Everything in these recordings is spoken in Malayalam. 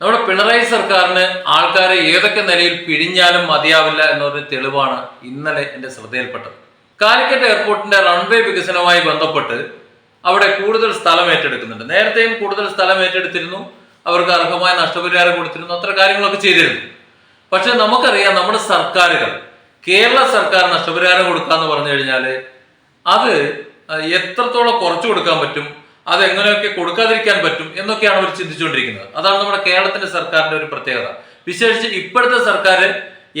നമ്മുടെ പിണറായി സർക്കാരിന് ആൾക്കാരെ ഏതൊക്കെ നിലയിൽ പിഴിഞ്ഞാലും മതിയാവില്ല എന്നൊരു തെളിവാണ് ഇന്നലെ എന്റെ ശ്രദ്ധയിൽപ്പെട്ടത്. കാലിക്കറ്റ് എയർപോർട്ടിന്റെ റൺവേ വികസനവുമായി ബന്ധപ്പെട്ട് അവിടെ കൂടുതൽ സ്ഥലം ഏറ്റെടുക്കുന്നുണ്ട്. നേരത്തെയും കൂടുതൽ സ്ഥലം ഏറ്റെടുത്തിരുന്നു. അവർക്ക് അർഹമായ നഷ്ടപരിഹാരം കൊടുത്തിരുന്നു. അത്ര കാര്യങ്ങളൊക്കെ ചെയ്തിരുന്നു. പക്ഷെ നമുക്കറിയാം നമ്മുടെ സർക്കാരുകൾ കേരള സർക്കാർ നഷ്ടപരിഹാരം കൊടുക്കാന്ന് പറഞ്ഞു കഴിഞ്ഞാൽ അത് എത്രത്തോളം കുറച്ചു കൊടുക്കാൻ പറ്റും? അത് എങ്ങനെയൊക്കെ കൊടുക്കാതിരിക്കാൻ പറ്റും എന്നൊക്കെയാണ് അവർ ചിന്തിച്ചുകൊണ്ടിരിക്കുന്നത്. അതാണ് നമ്മുടെ കേരളത്തിന്റെ സർക്കാരിന്റെ ഒരു പ്രത്യേകത. വിശേഷിച്ച് ഇപ്പോഴത്തെ സർക്കാർ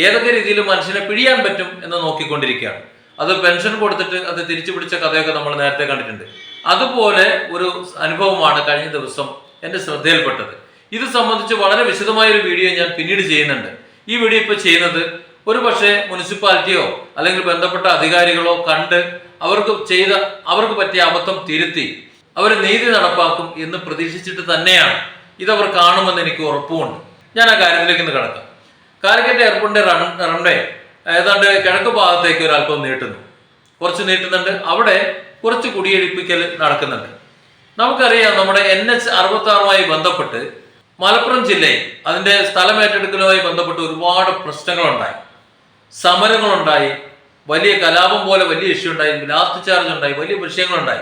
ഏതൊക്കെ രീതിയിൽ മനുഷ്യനെ പിഴിയാൻ പറ്റും എന്ന് നോക്കിക്കൊണ്ടിരിക്കുകയാണ്. അത് പെൻഷൻ കൊടുത്തിട്ട് അത് തിരിച്ചു പിടിച്ച കഥയൊക്കെ നമ്മൾ നേരത്തെ കണ്ടിട്ടുണ്ട്. അതുപോലെ ഒരു അനുഭവമാണ് കഴിഞ്ഞ ദിവസം എന്റെ ശ്രദ്ധയിൽപ്പെട്ടത്. ഇത് സംബന്ധിച്ച് വളരെ വിശദമായ ഒരു വീഡിയോ ഞാൻ പിന്നീട് ചെയ്യുന്നുണ്ട്. ഈ വീഡിയോ ഇപ്പോൾ ചെയ്യുന്നത് ഒരു പക്ഷേ മുനിസിപ്പാലിറ്റിയോ അല്ലെങ്കിൽ ബന്ധപ്പെട്ട അധികാരികളോ കണ്ട് അവർക്ക് ചെയ്ത അവർക്ക് പറ്റിയ അബദ്ധം തിരുത്തി അവർ നീതി നടപ്പാക്കും എന്ന് പ്രതീക്ഷിച്ചിട്ട് തന്നെയാണ് ഇതവർ കാണുമെന്ന് എനിക്ക് ഉറപ്പുമുണ്ട്. ഞാൻ ആ കാര്യത്തിലേക്ക് ഇന്ന് കിടക്കാം. കാലിക്കറ്റ് എയർപോർട്ടിന്റെ റൺ റൺവേ ഏതാണ്ട് കിഴക്ക് ഭാഗത്തേക്ക് ഒരല്പം നീട്ടുന്നു. കുറച്ച് നീട്ടുന്നുണ്ട്. അവിടെ കുറച്ച് കുടിയെടുപ്പിക്കൽ നടക്കുന്നുണ്ട്. നമുക്കറിയാം നമ്മുടെ എൻ എച്ച് അറുപത്തി ആറുമായി ബന്ധപ്പെട്ട് മലപ്പുറം ജില്ലയിൽ അതിന്റെ സ്ഥലം ഏറ്റെടുക്കലുമായി ബന്ധപ്പെട്ട് ഒരുപാട് പ്രശ്നങ്ങളുണ്ടായി. സമരങ്ങളുണ്ടായി. വലിയ കലാപം പോലെ വലിയ ഇഷ്യൂ ഉണ്ടായി. ലാസ്റ്റ് ചാർജ് ഉണ്ടായി. വലിയ വിഷയങ്ങളുണ്ടായി.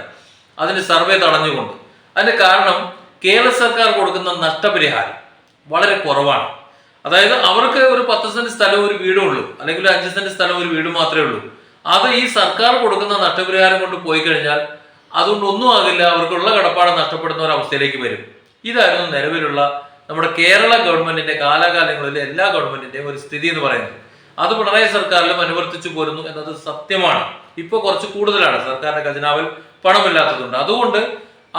അതിന് സർവേ തടഞ്ഞുകൊണ്ട്. അതിന്റെ കാരണം കേരള സർക്കാർ കൊടുക്കുന്ന നഷ്ടപരിഹാരം വളരെ കുറവാണ്. അതായത് അവർക്ക് ഒരു പത്ത് സെന്റ് സ്ഥലം ഒരു വീടും ഉള്ളൂ അല്ലെങ്കിൽ ഒരു അഞ്ച് സെന്റ് സ്ഥലം ഒരു വീട് മാത്രമേ ഉള്ളൂ. അത് ഈ സർക്കാർ കൊടുക്കുന്ന നഷ്ടപരിഹാരം കൊണ്ട് പോയി കഴിഞ്ഞാൽ അതുകൊണ്ട് ഒന്നും ആകില്ല അവർക്കുള്ള കടപ്പാട് നഷ്ടപ്പെടുന്ന ഒരു അവസ്ഥയിലേക്ക് വരും. ഇതായിരുന്നു നിലവിലുള്ള നമ്മുടെ കേരള ഗവൺമെന്റിന്റെ കാലാകാലങ്ങളിലെ എല്ലാ ഗവൺമെന്റിന്റെയും ഒരു സ്ഥിതി എന്ന് പറയുന്നത്. അത് പിണറായി സർക്കാരിലും അനുവർത്തിച്ചു പോരുന്നു എന്നത് സത്യമാണ്. ഇപ്പോൾ കുറച്ച് കൂടുതലാണ്. സർക്കാരിന്റെ ഖജനാവിൽ പണമില്ലാത്തതുണ്ട് അതുകൊണ്ട്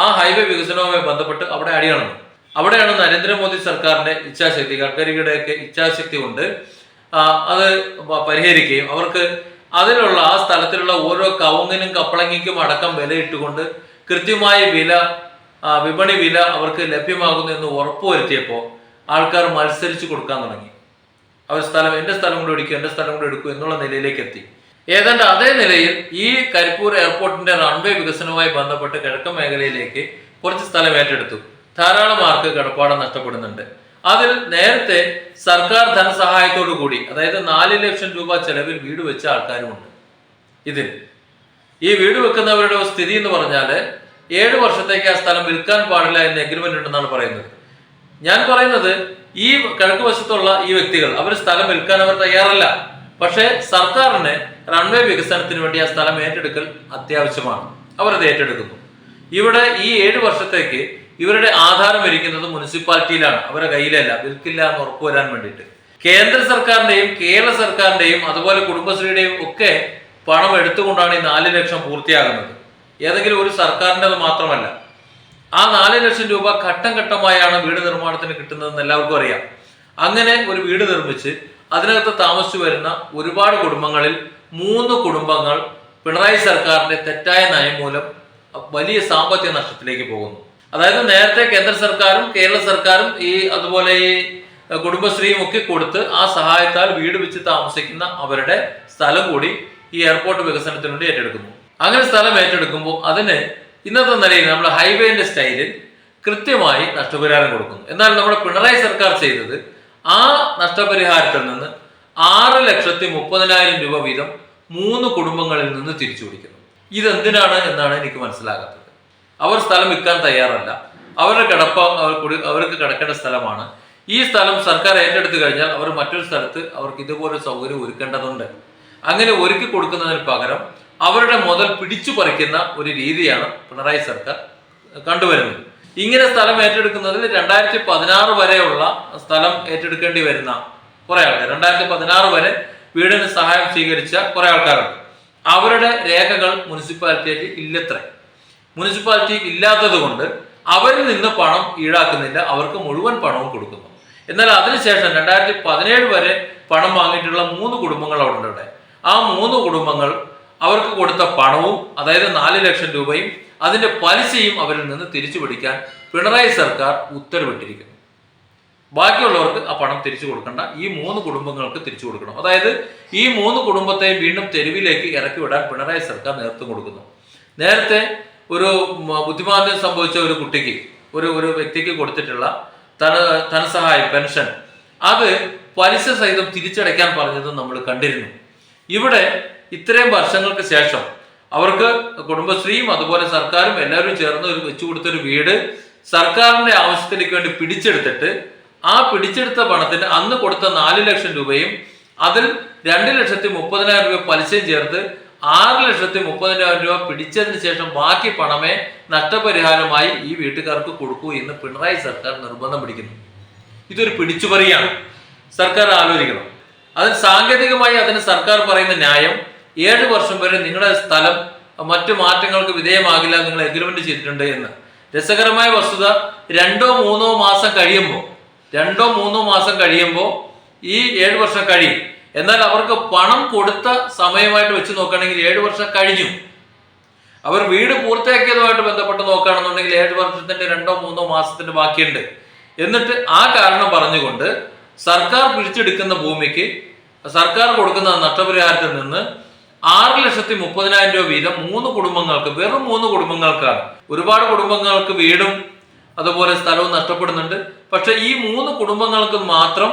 ആ ഹൈവേ വികസനവുമായി ബന്ധപ്പെട്ട് അവിടെ അടിയണം അവിടെയാണ് നരേന്ദ്രമോദി സർക്കാരിന്റെ ഇച്ഛാശക്തി ഗഡ്കരിയുടെയൊക്കെ ഇച്ഛാശക്തി കൊണ്ട് അത് പരിഹരിക്കുകയും അവർക്ക് അതിലുള്ള ആ സ്ഥലത്തിലുള്ള ഓരോ കവുങ്ങിനും കപ്പളങ്ങിക്കും അടക്കം വിലയിട്ടുകൊണ്ട് കൃത്യമായ വില വിപണി വില അവർക്ക് ലഭ്യമാകുന്നു എന്ന് ഉറപ്പുവരുത്തിയപ്പോൾ ആൾക്കാർ മത്സരിച്ച് കൊടുക്കാൻ തുടങ്ങി. അവർ സ്ഥലം എന്റെ സ്ഥലം കൂടെ എടുക്കും എന്റെ സ്ഥലം കൂടെ എടുക്കും എന്നുള്ള നിലയിലേക്ക് എത്തി. ഏതാണ്ട് അതേ നിലയിൽ ഈ കരിപ്പൂർ എയർപോർട്ടിന്റെ റൺവേ വികസനവുമായി ബന്ധപ്പെട്ട് കിഴക്കൻ മേഖലയിലേക്ക് കുറച്ച് സ്ഥലം ഏറ്റെടുത്തു. ധാരാളം ആർക്ക് കടപ്പാടം നഷ്ടപ്പെടുന്നുണ്ട്. അതിൽ നേരത്തെ സർക്കാർ ധനസഹായത്തോടു കൂടി അതായത് നാല് ലക്ഷം രൂപ ചെലവിൽ വീട് വെച്ച ആൾക്കാരുമുണ്ട്. ഇതിൽ ഈ വീട് വെക്കുന്നവരുടെ സ്ഥിതി എന്ന് പറഞ്ഞാൽ ഏഴ് വർഷത്തേക്ക് ആ സ്ഥലം വിൽക്കാൻ പാടില്ല എന്ന് എഗ്രിമെന്റ് ഉണ്ടെന്നാണ് പറയുന്നത്. ഞാൻ പറയുന്നത് ഈ കിഴക്ക് വശത്തുള്ള ഈ വ്യക്തികൾ അവർ സ്ഥലം വിൽക്കാൻ അവർ തയ്യാറല്ല. പക്ഷേ സർക്കാരിന് റൺവേ വികസനത്തിന് വേണ്ടി ആ സ്ഥലം ഏറ്റെടുക്കൽ അത്യാവശ്യമാണ്. അവർ അത് ഏറ്റെടുക്കുന്നു. ഇവിടെ ഈ ഏഴ് വർഷത്തേക്ക് ഇവരുടെ ആധാരം ഇരിക്കുന്നത് മുനിസിപ്പാലിറ്റിയിലാണ്. അവരുടെ കയ്യിലല്ല. വിൽക്കില്ല എന്ന് ഉറപ്പുവരാൻ വേണ്ടിയിട്ട്. കേന്ദ്ര സർക്കാരിന്റെയും കേരള സർക്കാരിന്റെയും അതുപോലെ കുടുംബശ്രീയുടെയും ഒക്കെ പണം എടുത്തുകൊണ്ടാണ് ഈ നാല് ലക്ഷം പൂർത്തിയാകുന്നത്. ഏതെങ്കിലും ഒരു സർക്കാരിന്റെത് മാത്രമല്ല. ആ നാല് ലക്ഷം രൂപ ഘട്ടം ഘട്ടമായാണ് വീട് നിർമ്മാണത്തിന് കിട്ടുന്നതെന്ന് എല്ലാവർക്കും അറിയാം. അങ്ങനെ ഒരു വീട് നിർമ്മിച്ച് അതിനകത്ത് താമസിച്ചു വരുന്ന ഒരുപാട് കുടുംബങ്ങളിൽ മൂന്ന് കുടുംബങ്ങൾ പിണറായി സർക്കാരിന്റെ തെറ്റായ നയം മൂലം വലിയ സാമ്പത്തിക നഷ്ടത്തിലേക്ക് പോകുന്നു. അതായത് നേരത്തെ കേന്ദ്ര സർക്കാരും കേരള സർക്കാരും ഈ അതുപോലെ ഈ കുടുംബശ്രീയും ഒക്കെ കൊടുത്ത് ആ സഹായത്താൽ വീട് വെച്ച് താമസിക്കുന്ന അവരുടെ സ്ഥലം കൂടി ഈ എയർപോർട്ട് വികസനത്തിന് ഏറ്റെടുക്കുന്നു. അങ്ങനെ സ്ഥലം ഏറ്റെടുക്കുമ്പോൾ അതിന് ഇന്നത്തെ നിലയിൽ നമ്മൾ ഹൈവേന്റെ സ്റ്റൈലിൽ കൃത്യമായി നഷ്ടപരിഹാരം കൊടുക്കുന്നു. എന്നാൽ നമ്മുടെ പിണറായി സർക്കാർ ചെയ്തത് ആ നഷ്ടപരിഹാരത്തിൽ നിന്ന് ആറ് ലക്ഷത്തി മുപ്പതിനായിരം രൂപ വീതം മൂന്ന് കുടുംബങ്ങളിൽ നിന്ന് തിരിച്ചു പിടിക്കുന്നു. ഇതെന്തിനാണ് എന്നാണ് എനിക്ക് മനസ്സിലാകാത്തത്. അവർ സ്ഥലം വിൽക്കാൻ തയ്യാറല്ല. അവരുടെ കിടപ്പ അവർ കുടി- അവർക്ക് കിടക്കേണ്ട സ്ഥലമാണ്. ഈ സ്ഥലം സർക്കാർ ഏറ്റെടുത്തു കഴിഞ്ഞാൽ അവർ മറ്റൊരു സ്ഥലത്ത് അവർക്ക് ഇതുപോലെ സൗകര്യം ഒരുക്കേണ്ടതുണ്ട്. അങ്ങനെ ഒരുക്കി കൊടുക്കുന്നതിന് പകരം അവരുടെ മുതൽ പിടിച്ചു പറിക്കുന്ന ഒരു രീതിയാണ് പിണറായി സർക്കാർ കണ്ടുവരുന്നത്. ഇങ്ങനെ സ്ഥലം ഏറ്റെടുക്കുന്നതിൽ രണ്ടായിരത്തി പതിനാറ് വരെയുള്ള സ്ഥലം ഏറ്റെടുക്കേണ്ടി വരുന്ന കുറെ ആൾക്കാർ. രണ്ടായിരത്തി പതിനാറ് വരെ വീടിന് സഹായം സ്വീകരിച്ച കുറെ ആൾക്കാരുണ്ട്. അവരുടെ രേഖകൾ മുനിസിപ്പാലിറ്റിയിൽ ഇല്ലത്രേ. മുനിസിപ്പാലിറ്റി ഇല്ലാത്തത് കൊണ്ട് അവരിൽ നിന്ന് പണം ഈടാക്കുന്നില്ല. അവർക്ക് മുഴുവൻ പണവും കൊടുക്കുന്നു. എന്നാൽ അതിനുശേഷം രണ്ടായിരത്തി പതിനേഴ് വരെ പണം വാങ്ങിയിട്ടുള്ള മൂന്ന് കുടുംബങ്ങൾ അവിടെ. ഉണ്ട് ആ മൂന്ന് കുടുംബങ്ങൾ അവർക്ക് കൊടുത്ത പണവും അതായത് നാല് ലക്ഷം രൂപയും അതിന്റെ പലിശയും അവരിൽ നിന്ന് തിരിച്ചു പിടിക്കാൻ പിണറായി സർക്കാർ ഉത്തരവിട്ടിരിക്കുന്നു. ബാക്കിയുള്ളവർക്ക് ആ പണം തിരിച്ചു കൊടുക്കണ്ട. ഈ മൂന്ന് കുടുംബങ്ങൾക്ക് തിരിച്ചു കൊടുക്കണം. അതായത് ഈ മൂന്ന് കുടുംബത്തെ വീണ്ടും തെരുവിലേക്ക് ഇറക്കി വിടാൻ പിണറായി സർക്കാർ നേതൃത്വം കൊടുക്കുന്നു. നേരത്തെ ഒരു ബുദ്ധിമാന്ദ്യം സംഭവിച്ച ഒരു കുട്ടിക്ക് ഒരു ഒരു വ്യക്തിക്ക് കൊടുത്തിട്ടുള്ള ധന ധനസഹായം പെൻഷൻ അത് പലിശ സഹിതം തിരിച്ചടയ്ക്കാൻ പറഞ്ഞത് നമ്മൾ കണ്ടിരുന്നു. ഇവിടെ ഇത്രയും വർഷങ്ങൾക്ക് ശേഷം അവർക്ക് കുടുംബശ്രീയും അതുപോലെ സർക്കാരും എല്ലാവരും ചേർന്ന് ഒരു വെച്ചു കൊടുത്തൊരു വീട് സർക്കാരിന്റെ ആവശ്യത്തിലേക്ക് വേണ്ടി പിടിച്ചെടുത്തിട്ട് ആ പിടിച്ചെടുത്ത പണത്തിന് അന്ന് കൊടുത്ത നാല് ലക്ഷം രൂപയും അതിൽ രണ്ട് ലക്ഷത്തി മുപ്പതിനായിരം രൂപ പലിശയും ചേർത്ത് ആറ് ലക്ഷത്തി മുപ്പതിനായിരം രൂപ പിടിച്ചതിന് ശേഷം ബാക്കി പണമേ നഷ്ടപരിഹാരമായി ഈ വീട്ടുകാർക്ക് കൊടുക്കൂ എന്ന് പിണറായി സർക്കാർ നിർബന്ധം പിടിക്കുന്നു. ഇതൊരു പിടിച്ചുപറിയാണ്. സർക്കാർ ആലോചിക്കണം. അതിന് സാങ്കേതികമായി അതിന് സർക്കാർ പറയുന്ന ന്യായം ഏഴ് വർഷം വരെ നിങ്ങളുടെ സ്ഥലം മറ്റു മാറ്റങ്ങൾക്ക് വിധേയമാകില്ല നിങ്ങൾ എഗ്രിമെന്റ് ചെയ്തിട്ടുണ്ട് എന്ന്. രസകരമായ വസ്തുത രണ്ടോ മൂന്നോ മാസം കഴിയുമ്പോൾ രണ്ടോ മൂന്നോ മാസം കഴിയുമ്പോൾ ഈ ഏഴ് വർഷം കഴിയും എന്നാൽ അവർക്ക് പണം കൊടുത്ത സമയമായിട്ട് വെച്ച് നോക്കുകയാണെങ്കിൽ ഏഴ് വർഷം കഴിഞ്ഞു. അവർ വീട് പൂർത്തിയാക്കിയതുമായിട്ട് ബന്ധപ്പെട്ട് നോക്കുകയാണെന്നുണ്ടെങ്കിൽ ഏഴ് വർഷത്തിന്റെ രണ്ടോ മൂന്നോ മാസത്തിന്റെ ബാക്കിയുണ്ട്. എന്നിട്ട് ആ കാരണം പറഞ്ഞുകൊണ്ട് സർക്കാർ പിടിച്ചെടുക്കുന്ന ഭൂമിക്ക് സർക്കാർ കൊടുക്കുന്ന നഷ്ടപരിഹാരത്തിൽ നിന്ന് ആറ് ലക്ഷത്തി മുപ്പതിനായിരം രൂപ വീതം മൂന്ന് കുടുംബങ്ങൾക്ക് വെറും മൂന്ന് കുടുംബങ്ങൾക്കാണ്. ഒരുപാട് കുടുംബങ്ങൾക്ക് വീടും അതുപോലെ സ്ഥലവും നഷ്ടപ്പെടുന്നുണ്ട്. പക്ഷെ ഈ മൂന്ന് കുടുംബങ്ങൾക്ക് മാത്രം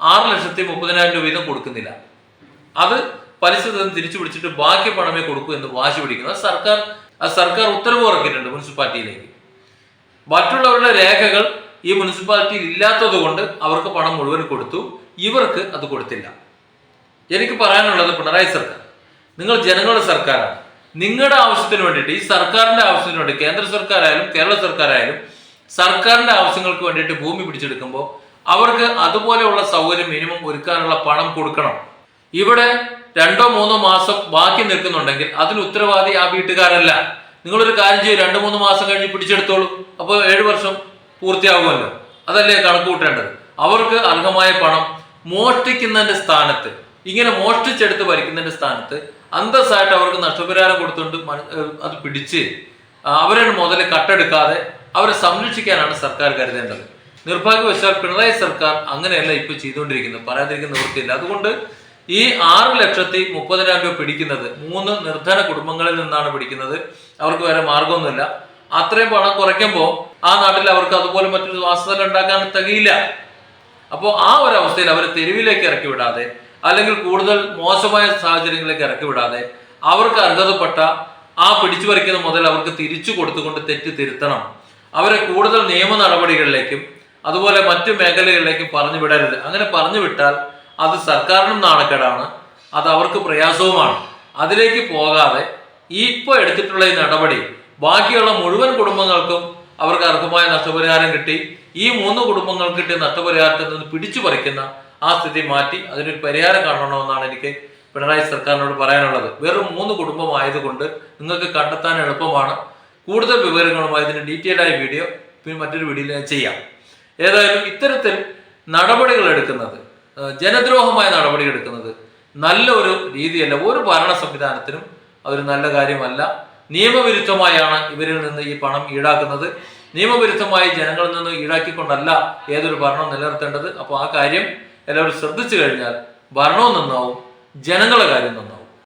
ആറ് ലക്ഷത്തി മുപ്പതിനായിരം രൂപ വീതം കൊടുക്കുന്നില്ല. അത് പലിശ തിരിച്ചു പിടിച്ചിട്ട് ബാക്കി പണമേ കൊടുക്കൂ എന്ന് വാശി പിടിക്കുന്നു. സർക്കാർ സർക്കാർ ഉത്തരവ് ഇറക്കിയിട്ടുണ്ട് മുനിസിപ്പാലിറ്റിയിലേക്ക്. മറ്റുള്ളവരുടെ രേഖകൾ ഈ മുനിസിപ്പാലിറ്റിയിൽ ഇല്ലാത്തത് കൊണ്ട് അവർക്ക് പണം മുഴുവൻ കൊടുത്തു. ഇവർക്ക് അത് കൊടുത്തില്ല. എനിക്ക് പറയാനുള്ളത് പിണറായി സർക്കാർ നിങ്ങൾ ജനങ്ങളുടെ സർക്കാരാണ്. നിങ്ങളുടെ ആവശ്യത്തിന് വേണ്ടിയിട്ട് ഈ സർക്കാരിന്റെ ആവശ്യത്തിന് വേണ്ടി കേന്ദ്ര സർക്കാരായാലും കേരള സർക്കാരായാലും സർക്കാരിന്റെ ആവശ്യങ്ങൾക്ക് വേണ്ടിയിട്ട് ഭൂമി പിടിച്ചെടുക്കുമ്പോൾ അവർക്ക് അതുപോലെയുള്ള സൗകര്യം മിനിമം ഒരുക്കാനുള്ള പണം കൊടുക്കണം. ഇവിടെ രണ്ടോ മൂന്നോ മാസം ബാക്കി നിൽക്കുന്നുണ്ടെങ്കിൽ അതിന് ഉത്തരവാദി ആ വീട്ടുകാരല്ല. നിങ്ങളൊരു കാര്യം ചെയ്യും രണ്ട് മൂന്ന് മാസം കഴിഞ്ഞ് പിടിച്ചെടുത്തോളൂ. അപ്പോൾ ഏഴ് വർഷം പൂർത്തിയാകുമല്ലോ അതല്ലേ കണക്ക് കൂട്ടേണ്ടത്? അവർക്ക് അർഹമായ പണം മോഷ്ടിക്കുന്നതിന്റെ സ്ഥാനത്ത് ഇങ്ങനെ മോഷ്ടിച്ചെടുത്ത് ഭരിക്കുന്നതിന്റെ സ്ഥാനത്ത് അന്തസ്സായിട്ട് അവർക്ക് നഷ്ടപരിഹാരം കൊടുത്തുകൊണ്ട് അത് പിടിച്ച് അവരുടെ അവരെ മുതൽ കട്ടെടുക്കാതെ അവരെ സംരക്ഷിക്കാനാണ് സർക്കാർ കരുതേണ്ടത്. നിർഭാഗ്യവശാൽ പിണറായി സർക്കാർ അങ്ങനെയല്ല ഇപ്പൊ ചെയ്തുകൊണ്ടിരിക്കുന്നത്. പറയാതിരിക്കുന്ന നിവൃത്തിയില്ല. അതുകൊണ്ട് ഈ ആറ് ലക്ഷത്തി മുപ്പതിനായിരം രൂപ പിടിക്കുന്നത് മൂന്ന് നിർധന കുടുംബങ്ങളിൽ നിന്നാണ് പിടിക്കുന്നത്. അവർക്ക് വേറെ മാർഗമൊന്നുമില്ല. അത്രയും പണം കുറയ്ക്കുമ്പോൾ ആ നാട്ടിൽ അവർക്ക് അതുപോലെ മറ്റൊരു വാസസ്ഥലം ഉണ്ടാക്കാൻ തികയില്ല. അപ്പോൾ ആ ഒരു അവസ്ഥയിൽ അവരെ തെരുവിലേക്ക് ഇറക്കി വിടാതെ അല്ലെങ്കിൽ കൂടുതൽ മോശമായ സാഹചര്യങ്ങളിലേക്ക് ഇറക്കി വിടാതെ അവർക്ക് അർഹതപ്പെട്ട ആ പിടിച്ചു പറിക്കുന്ന മുതൽ അവർക്ക് തിരിച്ചു കൊടുത്തുകൊണ്ട് തെറ്റ് തിരുത്തണം. അവരെ കൂടുതൽ നിയമ നടപടികളിലേക്കും അതുപോലെ മറ്റു മേഖലകളിലേക്കും പറഞ്ഞു വിടരുത്. അങ്ങനെ പറഞ്ഞു വിട്ടാൽ അത് സർക്കാരിനും നാണക്കേടാണ് അത് അവർക്ക് പ്രയാസവുമാണ്. അതിലേക്ക് പോകാതെ ഈ ഇപ്പോൾ എടുത്തിട്ടുള്ള ഈ നടപടി ബാക്കിയുള്ള മുഴുവൻ കുടുംബങ്ങൾക്കും അവർക്ക് അർഹമായ നഷ്ടപരിഹാരം കിട്ടി ഈ മൂന്ന് കുടുംബങ്ങൾക്ക് കിട്ടിയ നഷ്ടപരിഹാരത്തിൽ നിന്ന് പിടിച്ചു പറിക്കുന്ന ആ സ്ഥിതി മാറ്റി അതിനൊരു പരിഹാരം കാണണമെന്നാണ് എനിക്ക് പിണറായി സർക്കാരിനോട് പറയാനുള്ളത്. വെറും മൂന്ന് കുടുംബമായതുകൊണ്ട് നിങ്ങൾക്ക് കണ്ടെത്താൻ എളുപ്പമാണ്. കൂടുതൽ വിവരങ്ങളുമായി ഇതിന് ഡീറ്റെയിൽഡ് ആയ വീഡിയോ പിന്നെ മറ്റൊരു വീഡിയോയിൽ ഞാൻ ചെയ്യാം. ഏതായാലും ഇത്തരത്തിൽ നടപടികൾ എടുക്കുന്നത് ജനദ്രോഹമായ നടപടികൾ എടുക്കുന്നത് നല്ല ഒരു രീതിയല്ല. ഒരു ഭരണ സംവിധാനത്തിനും അതൊരു നല്ല കാര്യമല്ല. നിയമവിരുദ്ധമായാണ് ഇവരിൽ നിന്ന് ഈ പണം ഈടാക്കുന്നത്. നിയമവിരുദ്ധമായി ജനങ്ങളിൽ നിന്ന് ഈടാക്കിക്കൊണ്ടല്ല ഏതൊരു ഭരണം നിലനിർത്തേണ്ടത്. അപ്പോൾ ആ കാര്യം എല്ലാവരും ശ്രദ്ധിച്ചു കഴിഞ്ഞാൽ ഭരണവും നന്നാവും ജനങ്ങളുടെ കാര്യം നന്നാവും.